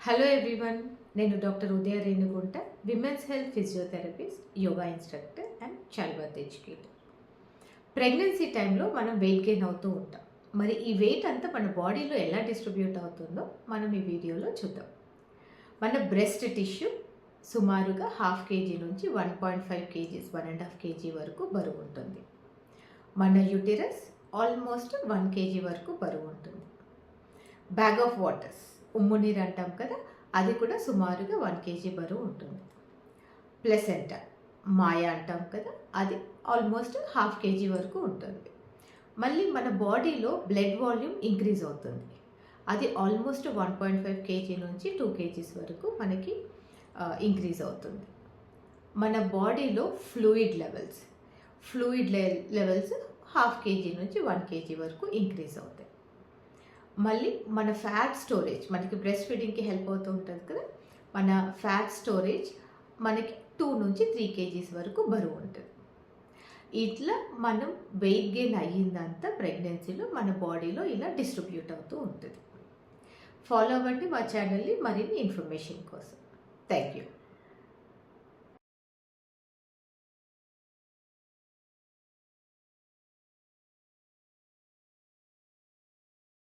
Hello everyone నేను doctor Udaya Renugunta women's health physiotherapist yoga instructor and child birth educator pregnancy టైంలో మనం weight gain అవుతూ ఉంటాం. మరి ఈ వెయిట్ అంతా మన బాడీలో ఎలా డిస్ట్రిబ్యూట్ అవుతుందో మనం ఈ వీడియోలో చూద్దాం. మన బ్రెస్ట్ టిష్యూ సుమారుగా హాఫ్ కేజీ నుంచి one point five KGs one and half KG వరకు బరువు ఉంటుంది. మన యూటిరస్ ఆల్మోస్ట్ వన్ కేజీ వరకు బరువు ఉంటుంది. బ్యాగ్ ఆఫ్ వాటర్స్ ఉమ్ము నీరు అంటాం కదా అది కూడా సుమారుగా వన్ కేజీ బరువు ఉంటుంది. ప్లెసెంట మాయ అంటాం కదా అది ఆల్మోస్ట్ హాఫ్ కేజీ వరకు ఉంటుంది. మళ్ళీ మన బాడీలో బ్లడ్ వాల్యూమ్ ఇంక్రీజ్ అవుతుంది. అది almost one point five KG నుంచి టూ కేజీస్ వరకు మనకి ఇంక్రీజ్ అవుతుంది. మన బాడీలో fluid levels fluid levels half KG నుంచి వన్ కేజీ వరకు ఇంక్రీజ్ అవుతాయి. మళ్ళీ మన ఫ్యాట్ స్టోరేజ్ మనకి బ్రెస్ట్ ఫీడింగ్కి హెల్ప్ అవుతూ ఉంటుంది కదా మన ఫ్యాట్ స్టోరేజ్ మనకి టూ నుంచి త్రీ కేజీస్ వరకు బరువు ఉంటుంది. ఇట్లా మనం వెయిట్ గెయిన్ అయ్యిందంతా ప్రెగ్నెన్సీలో మన బాడీలో ఇలా డిస్ట్రిబ్యూట్ అవుతూ ఉంటుంది. ఫాలో అవ్వండి మా ఛానల్ని మరిన్ని ఇన్ఫర్మేషన్ కోసం. Thank you.